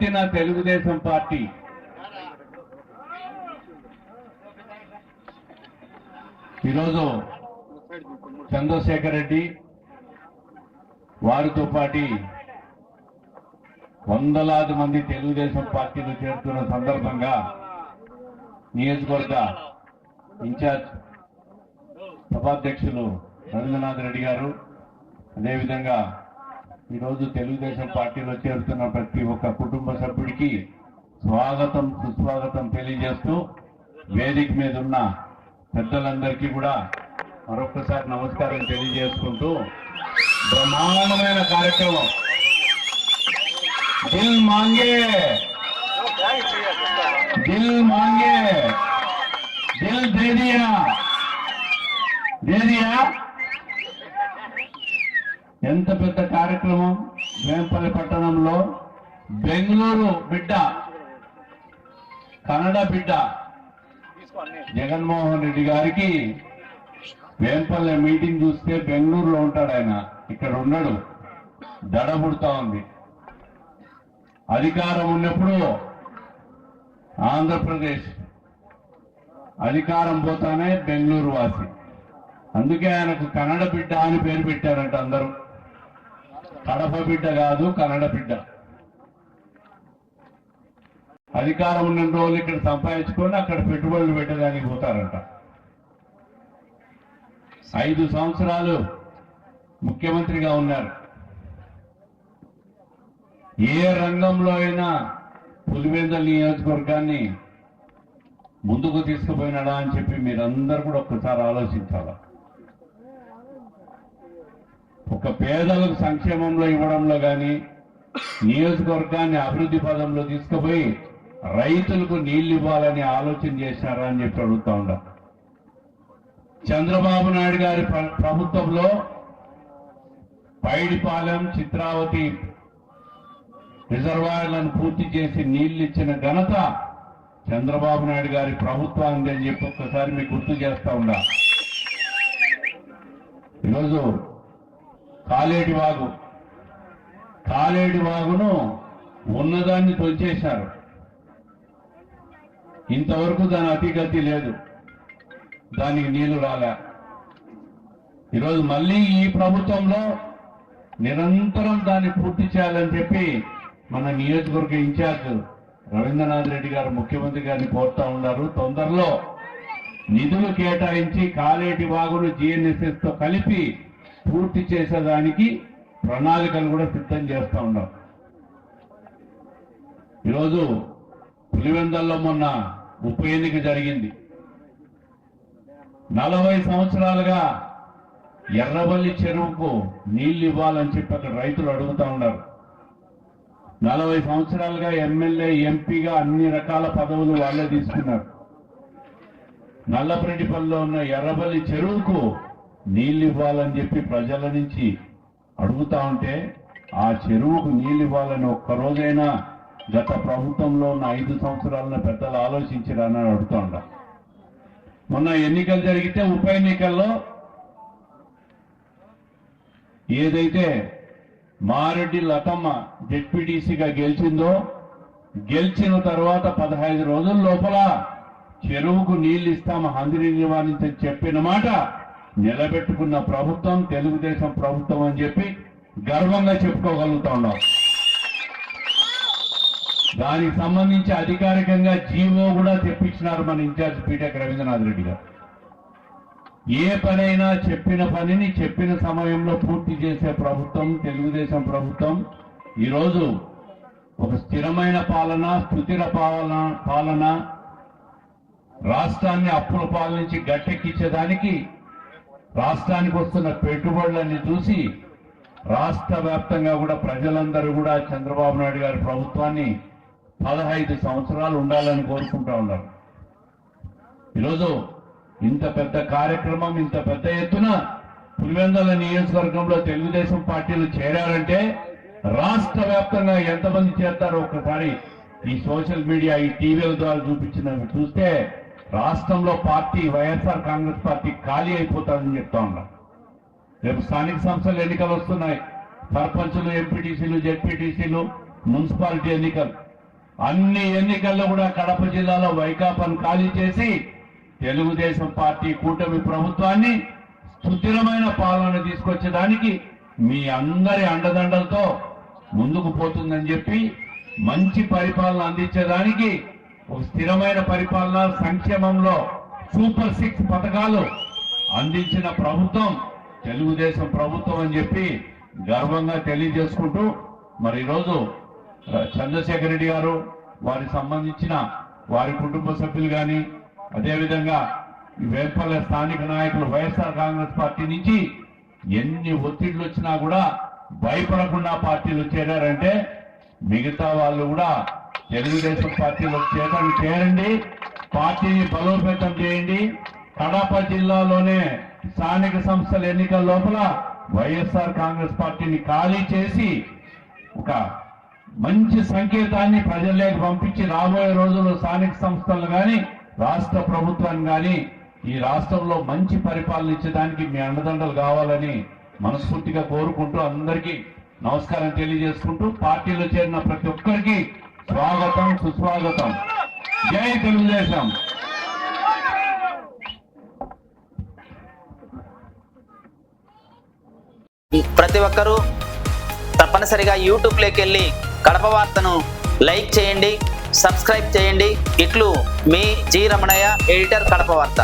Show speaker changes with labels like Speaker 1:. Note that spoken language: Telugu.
Speaker 1: ఎత్తిన తెలుగుదేశం పార్టీ. ఈరోజు చంద్రశేఖర్ రెడ్డి వారితో పాటి వందలాది మంది తెలుగుదేశం పార్టీలు చేరుతున్న సందర్భంగా నియోజకవర్గ ఇన్ఛార్జ్ సభాధ్యక్షులు రవీంద్రనాథ్ రెడ్డి గారు అదేవిధంగా ఈరోజు తెలుగుదేశం పార్టీలో చేరుతున్న ప్రతి ఒక్క కుటుంబ సభ్యుడికి స్వాగతం సుస్వాగతం తెలియజేస్తూ వేదిక మీద ఉన్న పెద్దలందరికీ కూడా మరొకసారి నమస్కారం తెలియజేసుకుంటూ బ్రహ్మాండమైన కార్యక్రమం. దిల్ మాంగే. దిల్ మాంగే. దిల్ దే దియా దే దియా ఎంత పెద్ద కార్యక్రమం? వేంపల్లి పట్టణంలో. బెంగళూరు బిడ్డ. కన్నడ బిడ్డ. జగన్మోహన్ రెడ్డి గారికి వేంపల్లె మీటింగ్ చూస్తే బెంగళూరులో ఉంటాడు ఆయన. ఇక్కడ ఉన్నాడు. దడబుడుతా ఉంది. అధికారం ఉన్నప్పుడు ఆంధ్రప్రదేశ్ అధికారం పోతానే బెంగళూరు వాసి. అందుకే ఆయనకు కన్నడ బిడ్డ అని పేరు పెట్టారంట అందరూ. కడప బిడ్డ కాదు కన్నడ బిడ్డ. అధికారం ఉన్న రోజులు ఇక్కడ సంపాదించుకొని అక్కడ పెట్టుబడులు పెట్టడానికి పోతారంట. ఐదు సంవత్సరాలు ముఖ్యమంత్రిగా ఉన్నారు. ఏ రంగంలో అయినా పులివెందల నియోజకవర్గాన్ని ముందుకు తీసుకుపోయినాడా అని చెప్పి మీరందరూ కూడా ఒక్కసారి ఆలోచించాలా? ఒక పేదలకు సంక్షేమంలో ఇవ్వడంలో కానీ నియోజకవర్గాన్ని అభివృద్ధి పదంలో తీసుకుపోయి రైతులకు నీళ్ళు ఇవ్వాలని ఆలోచన చేశారా అని చెప్పి అడుగుతా ఉండ చంద్రబాబు నాయుడు గారి ప్రభుత్వంలో పైడిపాలెం చిత్రావతి రిజర్వాయర్లను పూర్తి చేసి నీళ్ళు ఇచ్చిన ఘనత చంద్రబాబు నాయుడు గారి ప్రభుత్వానికి అని చెప్పి ఒక్కసారి మీకు గుర్తు చేస్తా ఉండ ఈరోజు కాలేటి వాగు. కాలేటి వాగును ఉన్నదాన్ని తొలిచేశారు. ఇంతవరకు దాని అతిగతి లేదు. దానికి నీళ్ళు రాలే. ఈరోజు మళ్ళీ ఈ ప్రభుత్వంలో నిరంతరం దాన్ని పూర్తి చేయాలని చెప్పి మన నియోజకవర్గ ఇన్ఛార్జ్ రవీంద్రనాథ్ రెడ్డి గారు ముఖ్యమంత్రి గారిని కోరుతా ఉన్నారు. తొందరలో నిధులు కేటాయించి కాలేటి వాగును జిఎన్ఎస్ఎస్తో కలిపి పూర్తి చేసేదానికి ప్రణాళికలు కూడా సిద్ధం చేస్తా ఉన్నాం. ఈరోజు పులివెందల్లో మొన్న ఉప ఎన్నిక జరిగింది. నలభై సంవత్సరాలుగా ఎర్రబల్లి చెరువుకు నీళ్ళు ఇవ్వాలని చెప్పి అక్కడ రైతులు అడుగుతా ఉన్నారు. నలభై సంవత్సరాలుగా ఎమ్మెల్యే ఎంపీగా అన్ని రకాల పదవులు వాళ్ళే తీసుకున్నారు. నల్లపరెడ్డిపల్లిలో ఉన్న ఎర్రబల్లి చెరువుకు నీళ్ళు ఇవ్వాలని చెప్పి ప్రజల నుంచి అడుగుతా ఉంటే ఆ చెరువుకు నీళ్ళు ఇవ్వాలని ఒక్క రోజైనా గత ప్రభుత్వంలో ఉన్న ఐదు సంవత్సరాలను పెద్దలు ఆలోచించారని అడుగుతా ఉండ. మొన్న ఎన్నికలు జరిగితే ఉప ఎన్నికల్లో ఏదైతే మారెడ్డి లతమ్మ జెడ్పీటీసీగా గెలిచిందో గెలిచిన తర్వాత పదహైదు రోజుల లోపల చెరువుకు నీళ్ళు ఇస్తాము హందిని నివారించని చెప్పిన మాట నిలబెట్టుకున్న ప్రభుత్వం తెలుగుదేశం ప్రభుత్వం అని చెప్పి గర్వంగా చెప్పుకోగలుగుతా ఉన్నాం. దానికి సంబంధించి అధికారికంగా జీవో కూడా తెప్పించినారు మన ఇన్ఛార్జ్ పీటెక్ రవీంద్రనాథ్ రెడ్డి గారు. ఏ పనైనా చెప్పిన పనిని చెప్పిన సమయంలో పూర్తి చేసే ప్రభుత్వం తెలుగుదేశం ప్రభుత్వం ఈరోజు ఒక స్థిరమైన పాలన స్థుతిర పాలన పాలన రాష్ట్రాన్ని అప్పుల పాలన నుంచి గట్టెక్కించేదానికి రాష్ట్రానికి వస్తున్న పెట్టుబడులన్నీ చూసి రాష్ట్ర వ్యాప్తంగా కూడా ప్రజలందరూ కూడా చంద్రబాబు నాయుడు గారి ప్రభుత్వాన్ని పదహైదు సంవత్సరాలు ఉండాలని కోరుకుంటా ఉన్నారు. ఈరోజు ఇంత పెద్ద కార్యక్రమం ఇంత పెద్ద ఎత్తున పులివెందల నియోజకవర్గంలో తెలుగుదేశం పార్టీలు చేరారంటే రాష్ట్ర వ్యాప్తంగా ఎంతమంది చేస్తారో ఒక్కసారి ఈ సోషల్ మీడియా ఈ టీవీల ద్వారా చూపించినవి చూస్తే రాష్ట్రంలో పార్టీ వైఎస్ఆర్ కాంగ్రెస్ పార్టీ ఖాళీ అయిపోతుందని చెప్తా ఉన్నా. రేపు స్థానిక సంస్థలు ఎన్నికలు వస్తున్నాయి. సర్పంచులు ఎంపీటీసీలు జెడ్పీటీసీలు మున్సిపాలిటీ ఎన్నికలు. అన్ని ఎన్నికల్లో కూడా కడప జిల్లాలో వైకాపాను ఖాళీ చేసి తెలుగుదేశం పార్టీ కూటమి ప్రభుత్వాన్ని సుస్థిరమైన పాలన తీసుకొచ్చేదానికి మీ అందరి అండదండలతో ముందుకు పోతుందని చెప్పి మంచి పరిపాలన అందించేదానికి స్థిరమైన పరిపాలన సంక్షేమంలో సూపర్ సిక్స్ పథకాలు అందించిన ప్రభుత్వం తెలుగుదేశం ప్రభుత్వం అని చెప్పి గర్వంగా తెలియజేసుకుంటూ మరి ఈరోజు చంద్రశేఖర చంద్రశేఖర్ రెడ్డి గారు వారికి సంబంధించిన వారి కుటుంబ సభ్యులు కానీ అదేవిధంగా ఈ వేపల్లె స్థానిక నాయకులు వైఎస్ఆర్ కాంగ్రెస్ పార్టీ నుంచి ఎన్ని ఒత్తిళ్ళు వచ్చినా కూడా భయపడకుండా పార్టీలు చేరారంటే మిగతా వాళ్ళు కూడా తెలుగుదేశం పార్టీలో చేరని చేరండి పార్టీని బలోపేతం చేయండి. కడప జిల్లాలోనే స్థానిక సంస్థల ఎన్నికల లోపల వైఎస్ఆర్ కాంగ్రెస్ పార్టీని ఖాళీ చేసి ఒక మంచి సంకేతాన్ని ప్రజల్లోకి పంపించి రాబోయే రోజుల్లో స్థానిక సంస్థలు కానీ రాష్ట్ర ప్రభుత్వాన్ని కానీ ఈ రాష్ట్రంలో మంచి పరిపాలన ఇచ్చేదానికి మీ అండదండలు కావాలని మనస్ఫూర్తిగా కోరుకుంటూ అందరికీ నమస్కారం తెలియజేసుకుంటూ పార్టీలో చేరిన ప్రతి ఒక్కరికి స్వాగతం సుస్వాగతం. జై తెలుగుదేశం.
Speaker 2: ప్రతి ఒక్కరూ తప్పనిసరిగా యూట్యూబ్లోకి వెళ్ళి కడప వార్తను లైక్ చేయండి సబ్స్క్రైబ్ చేయండి. ఇట్లు మీ జి రమణయ్య ఎడిటర్ కడప వార్త.